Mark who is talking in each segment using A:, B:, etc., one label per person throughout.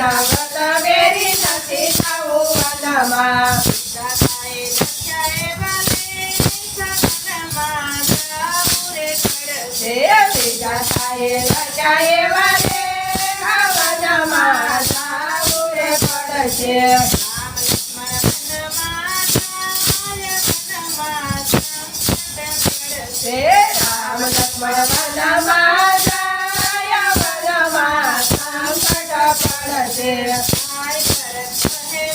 A: જાવત બેરી નથી જાઉં વનમાં દાદાએ દક્ષાએ વાલે સપનમાં જાઉં રે પડશે દાદાએ દક્ષાએ વાલે વનમાં જાઉં રે પડશે રામ લક્ષ્મણ વનમાં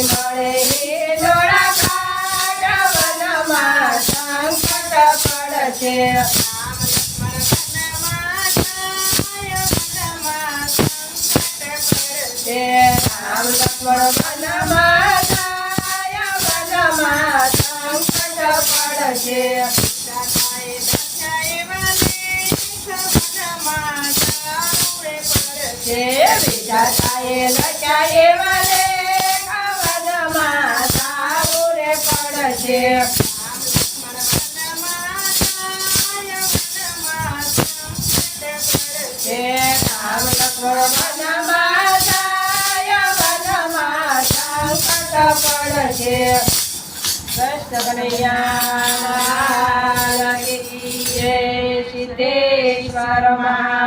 A: મળે હે ડોળા કાટા વનમાં સંકટ પડશે રામ લક્ષ્મણ વનમાં છાયા વનમાં સંકટ પડશે Yeah. પડશે. કૃષ્ણ કનૈયા સિદ્ધેશ્વર મહા